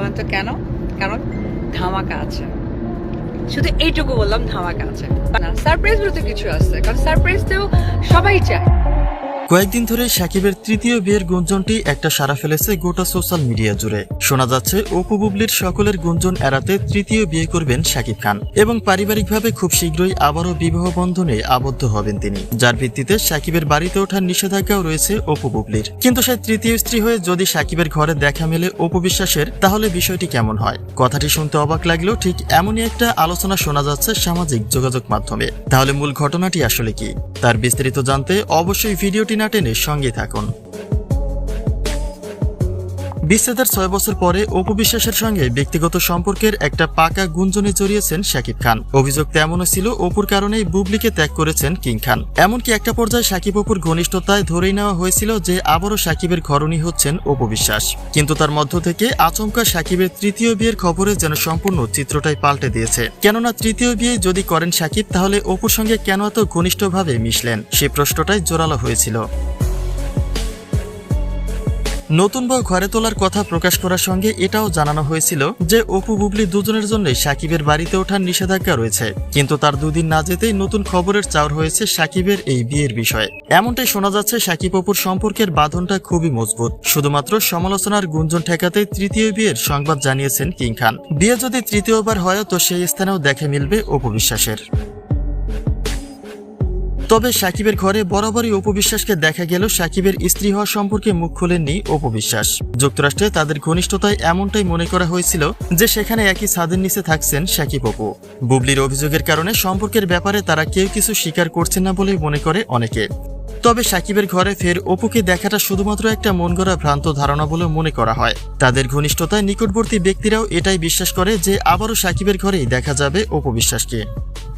বলেন তো কেন? কারণ ধামাকা আছে। শুধু এইটুকু বললাম, ধামাকা আছে। না সারপ্রাইজ বলতে কিছু আছে। কারণ সারপ্রাইজ তো সবাই চায়। কয়েকদিন ধরে সাকিবের তৃতীয় বিয়ের গুঞ্জনটি একটা সারা ফেলেছে গোটা সোশ্যাল মিডিয়া জুড়ে। শোনা যাচ্ছে, অপু বুবলির সকলের গুঞ্জন এড়াতে তৃতীয় বিয়ে করবেন সাকিব খান এবং পারিবারিকভাবে খুব শীঘ্রই আবারও বিবাহ বন্ধনে আবদ্ধ হবেন তিনি। যার ভিত্তিতে সাকিবের বাড়িতে ওঠার নিষেধাজ্ঞাও রয়েছে অপু বুবলির। কিন্তু সে তৃতীয় স্ত্রী হয়ে যদি সাকিবের ঘরে দেখা মেলে অপু বিশ্বাসের, তাহলে বিষয়টি কেমন হয়? কথাটি শুনতে অবাক লাগলেও ঠিক এমনই একটা আলোচনা শোনা যাচ্ছে সামাজিক যোগাযোগ মাধ্যমে। তাহলে মূল ঘটনাটি আসলে কি? তার বিস্তারিত জানতে অবশ্যই ভিডিওটি না টেনে সঙ্গে থাকুন। বিচ্ছেদের ছয় বছর পরে অপু বিশ্বাসের সঙ্গে ব্যক্তিগত সম্পর্কের একটা পাকা গুঞ্জনে জড়িয়েছেন শাকিব খান। অভিযোগ তেমনও ছিল অপুর কারণেই বুবলিকে ত্যাগ করেছেন কিং খান। এমনকি একটা পর্যায়ে সাকিব অপুর ঘনিষ্ঠতায় ধরেই নেওয়া হয়েছিল যে আবারও সাকিবের ঘরণী হচ্ছেন অপু বিশ্বাস। কিন্তু তার মধ্য থেকে আচমকা সাকিবের তৃতীয় বিয়ের খবরে যেন সম্পূর্ণ চিত্রটাই পাল্টে দিয়েছে। কেননা তৃতীয় বিয়ে যদি করেন সাকিব তাহলে অপুর সঙ্গে কেন এত ঘনিষ্ঠভাবে মিশলেন? সে প্রশ্নটাই জোরালো হয়েছিল। নতুন বউ ঘরে তোলার কথা প্রকাশ করার সঙ্গে এটাও জানানো হয়েছিল যে অপু বুবলি দুজনের জন্যই সাকিবের বাড়িতে ওঠার নিষেধাজ্ঞা রয়েছে। কিন্তু তার দুদিন না যেতেই নতুন খবরের চাউর হয়েছে সাকিবের এই বিয়ের বিষয়ে। এমনটাই শোনা যাচ্ছে সাকিব অপুর সম্পর্কের বাঁধনটা খুবই মজবুত। শুধুমাত্র সমালোচনার গুঞ্জন ঠেকাতে তৃতীয় বিয়ের সংবাদ জানিয়েছেন কিং খান। বিয়ে যদি তৃতীয়বার হয় তো সেই স্থানেও দেখে মিলবে অপু বিশ্বাসের। তবে সাকিবের ঘরে বরাবরই অপবিশ্বাসকে দেখা গেল সাকিবের স্ত্রী হওয়া সম্পর্কে মুখ খোলেননি অপবিশ্বাস। যুক্তরাষ্ট্রে তাদের ঘনিষ্ঠতায় এমনটাই মনে করা হয়েছিল যে সেখানে একই ছাদের নিচে থাকছেন সাকিব অপু। বুবলির অভিযোগের কারণে সম্পর্কের ব্যাপারে তারা কেউ কিছু স্বীকার করছেন না বলেই মনে করে অনেকে। তবে সাকিবের ঘরে ফের অপুকে দেখাটা শুধুমাত্র একটা মন গড়া ভ্রান্ত ধারণা বলে মনে করা হয়। তাদের ঘনিষ্ঠতায় নিকটবর্তী ব্যক্তিরাও এটাই বিশ্বাস করে যে আবারও সাকিবের ঘরেই দেখা যাবে অপবিশ্বাসকে।